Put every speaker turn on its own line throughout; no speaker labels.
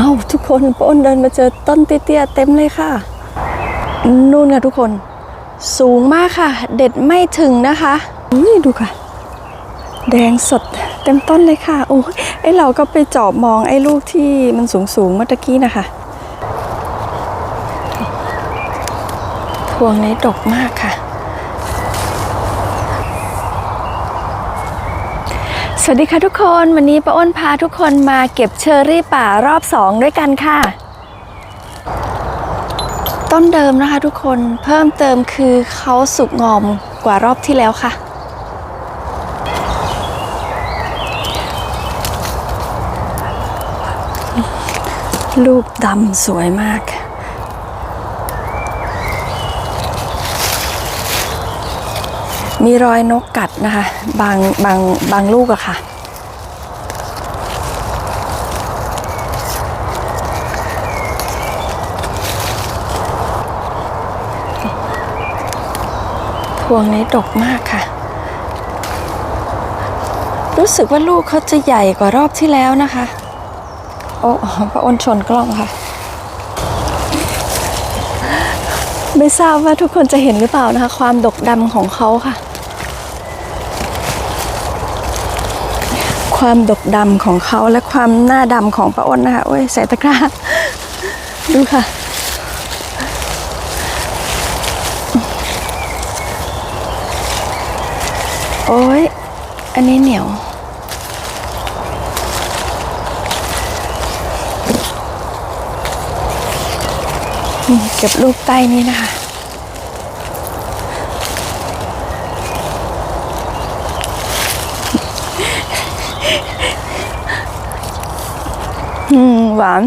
เอ้าทุกคนป้อนเดินมาเจอต้นเตี้ยๆเต็มเลยค่ะ นู่นค่ะทุกคน สูงมากค่ะ เด็ดไม่ถึงนะคะนี่ดูค่ะ แดงสดเต็มต้นเลยค่ะโอ้ยไอเราก็ไปจอบมองไอ้ลูกที่มันสูงสูงๆเมื่อกี้นะคะพวงนี้ดกมากค่ะ วัสดีค่ะทุกคนวันนี้ป้าอ้นพาทุกคนมาเก็บเชอร์รี่ป่ารอบสองด้วยกันค่ะ ต้นเดิมนะคะทุกคนเพิ่มเติมคือเขาสุกงอมกว่ารอบที่แล้วค่ะ ลูกดำสวยมาก มีรอยนกกัดนะคะ บางบางบางลูกอะค่ะ พวงนี้ดกมากค่ะ รู้สึกว่าลูกเขาจะใหญ่กว่ารอบที่แล้วนะคะ โอ้พระอ้นชนกล้องค่ะ ไม่ทราบว่าทุกคนจะเห็นหรือเปล่านะคะ ความดกดำของเขาค่ะ ความดกดำของเขาและความหน้าดำของป้าอ้นนะคะโอ้ยใส่ตะกร้า ดูค่ะ โอ้ย อันนี้เหนียวเก็บลูกใต้นี้นะคะ อืมหวาน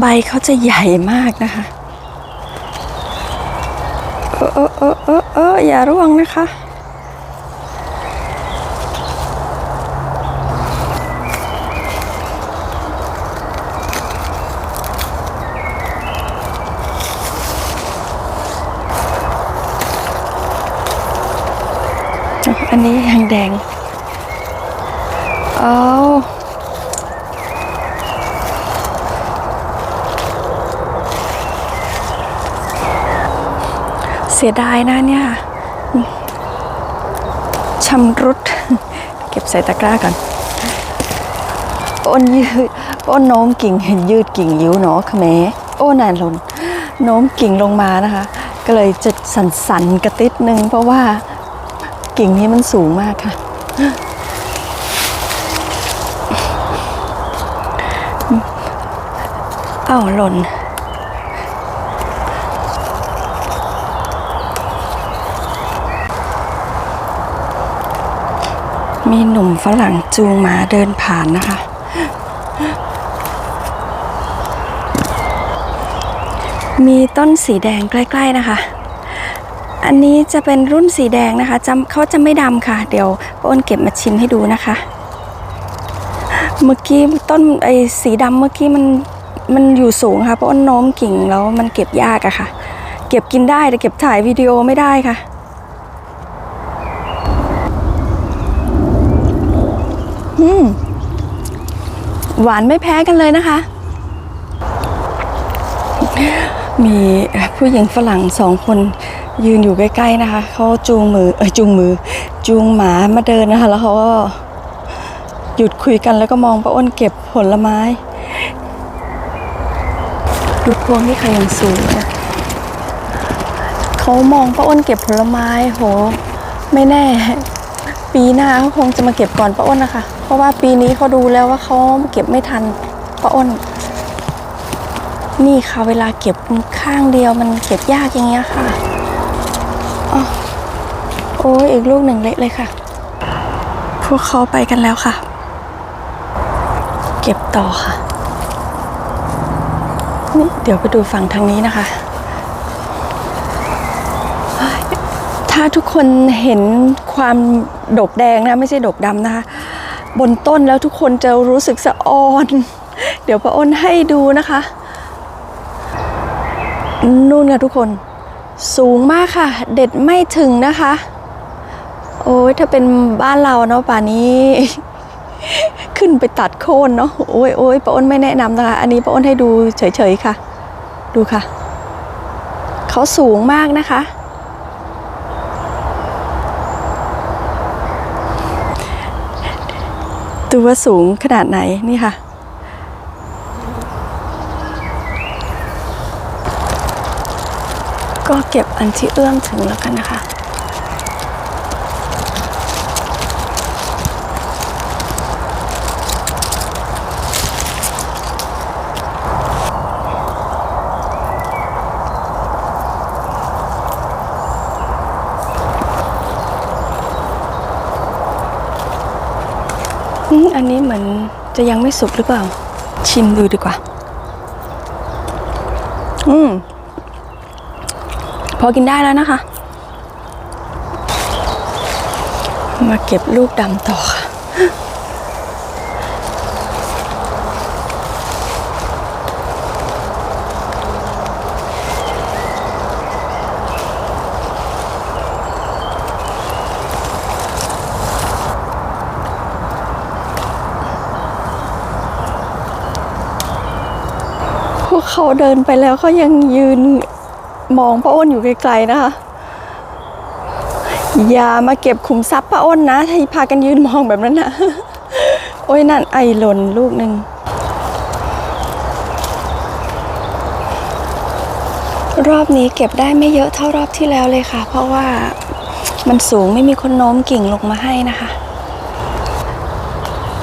ใบเขาจะใหญ่มากนะคะเออเออเออเออเอออย่าร่วงนะคะ อันนี้ยังแดง เอาเสียดายนะเนี่ยชำรุด เก็บใส่ตะกร้าก่อนอ้นยืดอ้นโน้มกิ่งเห็นยืดกิ่งยิ้วเนาะขะแมโอ้นานลนโน้มกิ่งลงมานะคะ ก็เลยจะสั่นกระติดนึงเพราะว่ากิ่งนี้มันสูงมากค่ะ อ้าวหล่นมีหนุ่มฝรั่งจูงหมาเดินผ่านนะคะ มีต้นสีแดงใกล้ ๆนะคะ อันนี้จะเป็นรุ่นสีแดงนะคะจะเขาจะไม่ดำค่ะ เดี๋ยวป้าอ้นเก็บมาชิมให้ดูนะคะ เมื่อกี้ต้นไอ้สีดำเมื่อกี้มัน มันอยู่สูงค่ะ เพราะว่าน้มกิ่งแล้วมันเก็บยากอะค่ะ เก็บกินได้แต่เก็บถ่ายวิดีโอไม่ได้ค่ะ อืม หวานไม่แพ้กันเลยนะคะ มีผู้หญิงฝรั่งสองคนยืนอยู่ใกล้ๆนะคะเขาจูงมือเออจูงมือ จูงหมามาเดินนะคะ แล้วเขาก็หยุดคุยกันแล้วก็มองป้าอ้นเก็บผลไม้ ดูพวงนี่ค่ะยังสูงนะเขามองป้าอ้นเก็บผลไม้โห ไม่แน่ ปีหน้าเขาคงจะมาเก็บก่อนป้าอ้นนะคะ เพราะว่าปีนี้เขาดูแล้วว่าเขาเก็บไม่ทันป้าอ้น นี่ค่ะเวลาเก็บข้างเดียวมันเก็บยากอย่างเงี้ยค่ะอ๋อโอ้ยอีกลูกหนึ่งเละเลยค่ะ พวกเขาไปกันแล้วค่ะ เก็บต่อค่ะ นี่เดี๋ยวไปดูฝั่งทางนี้นะคะ ถ้าทุกคนเห็นความดกแดงนะ ไม่ใช่ดกดำนะคะ บนต้นแล้วทุกคนจะรู้สึกสะออน เดี๋ยวป้าอ้นให้ดูนะคะ นู่นค่ะทุกคน สูงมากค่ะ เด็ดไม่ถึงนะคะ โอ้ยถ้าเป็นบ้านเราเนาะป่านี้ ขึ้นไปตัดโค่นเนาะโอ้ยโอ้ยป้าอ้นไม่แนะนำนะคะ อันนี้ป้าอ้นให้ดูเฉยๆค่ะ ดูค่ะ เขาสูงมากนะคะ ดูว่าสูงขนาดไหนนี่ค่ะก็เก็บอันที่เอื้อมถึงแล้วกันนะคะ อันนี้เหมือนจะยังไม่สุกหรือเปล่า ชิมดูดีกว่า อืม พอกินได้แล้วนะคะ มาเก็บลูกดำต่อค่ะ เขาเดินไปแล้วเขายังยืนมองป้าอ้นอยู่ไกลๆนะคะอย่ามาเก็บขุมทรัพย์ป้าอ้นนะที่พากันยืนมองแบบนั้นนะโอ้ยนั่นไอหล่นลูกหนึ่งรอบนี้เก็บได้ไม่เยอะเท่ารอบที่แล้วเลยค่ะ เพราะว่ามันสูงไม่มีคนโน้มกิ่งลงมาให้นะคะ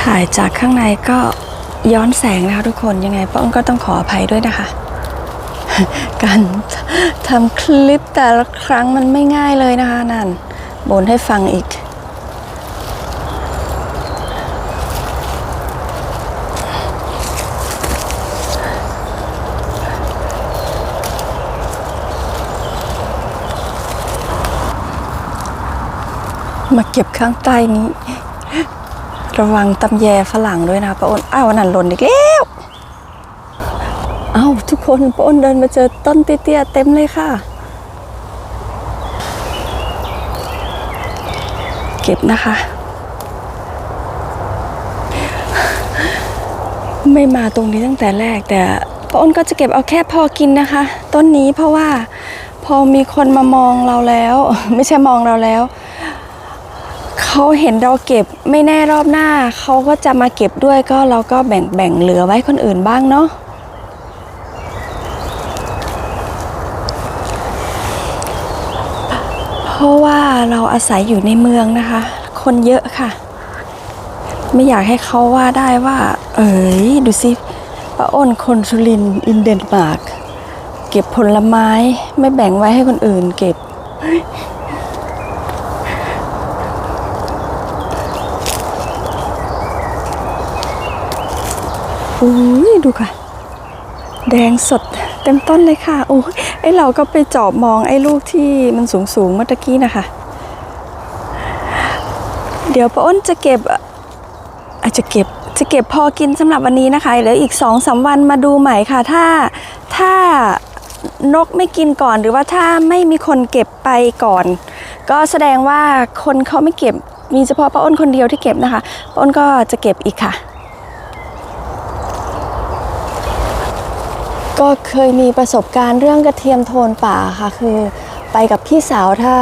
ถ่ายจากข้างในก็ ย้อนแสงนะคะทุกคนยังไงป้อ้นก็ต้องขออภัยด้วยนะคะ การทำคลิปแต่ละครั้งมันไม่ง่ายเลยนะคะนั่นบ่นให้ฟังอีก มาเก็บข้างใต้นี้ ระวังตำแยฝรั่งด้วยนะป้าอ้นอ้าวนั่นหล่นอีกแล้วเอ้าทุกคนป้าอ้นเดินมาเจอต้นเตี้ยๆเต็มเลยค่ะ เก็บนะคะ ไม่มาตรงนี้ตั้งแต่แรกแต่ป้าอ้นก็จะเก็บเอาแค่พอกินนะคะ ต้นนี้เพราะว่าพอมีคนมามองเราแล้ว ไม่ใช่มองเราแล้ว เขาเห็นเราเก็บไม่แน่รอบหน้า เขาก็จะมาเก็บด้วยก็เราก็แบ่งแบ่งเหลือไว้คนอื่นบ้างเนาะเพราะว่าเราอาศัยอยู่ในเมืองนะคะ คนเยอะค่ะ ไม่อยากให้เขาว่าได้ว่า เอ๋ยดูสิป้าอ้นคนสุรินอินเดนมาร์กเก็บผลไม้ไม่แบ่งไว้ให้คนอื่นเก็บ อุ้ยดูค่ะ แดงสดเต็มต้นเลยค่ะโอ้ยไอเราก็ไปจอบมองไอ้ลูกที่มันสูงสูงเมื่อตะกี้นะคะ เดี๋ยวป้าอ้นจะเก็บอาจจะเก็บจะเก็บพอกินสำหรับวันนี้นะคะเหลืออีกสองสาวันมาดูใหม่ค่ะ ถ้าถ้านกไม่กินก่อนหรือว่าถ้าไม่มีคนเก็บไปก่อน ก็แสดงว่าคนเขาไม่เก็บมีเฉพาะป้าอ้นคนเดียวที่เก็บนะคะป้าอ้นก็จะเก็บอีกค่ะ ก็เคยมีประสบการณ์เรื่องกระเทียมโทนป่าค่ะ คือไปกับพี่สาวถ้า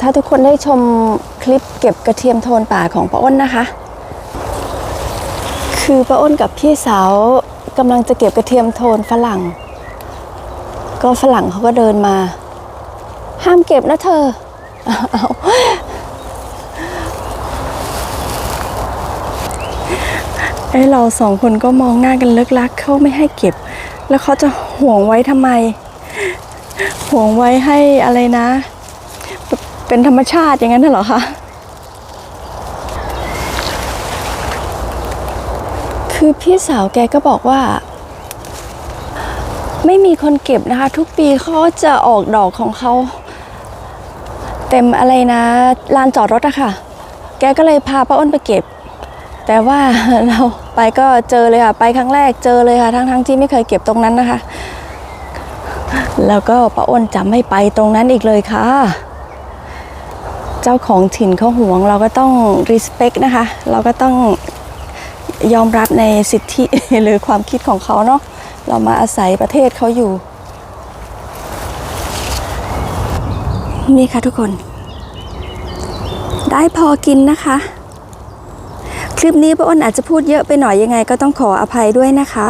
ถ้าทุกคนได้ชมคลิปเก็บกระเทียมโทนป่าของป้าอ้นนะคะ คือป้าอ้นกับพี่สาวกำลังจะเก็บกระเทียมโทนฝรั่ง ก็ฝรั่งเขาก็เดินมา ห้ามเก็บนะเธอเอไอ้เราสองคนก็มองหน้ากันเลิกลักเขาไม่ให้เก็บ แล้วเขาจะห่วงไว้ทำไม ห่วงไว้ให้อะไรนะ เป็นธรรมชาติอย่างนั้นเหรอคะคือพี่สาวแกก็บอกว่า ไม่มีคนเก็บนะคะ ทุกปีเขาจะออกดอกของเขา เต็มอะไรนะลานจอดรถอะค่ะ แกก็เลยพาป้าอ้นไปเก็บ แต่ว่าเราไปก็เจอเลยค่ะ ไปครั้งแรกเจอเลยค่ะ ทั้งๆที่ไม่เคยเก็บตรงนั้นนะคะ แล้วก็ป้าอ้นจะไม่ไปตรงนั้นอีกเลยค่ะ เจ้าของถิ่นเขาห่วง เราก็ต้อง respect นะคะ เราก็ต้องยอมรับในสิทธิหรือความคิดของเขาเนาะ เรามาอาศัยประเทศเขาอยู่ นี่ค่ะทุกคน ได้พอกินนะคะ คลิปนี้ป้าอ้นอาจจะพูดเยอะไปหน่อยยังไงก็ต้องขออภัยด้วยนะคะ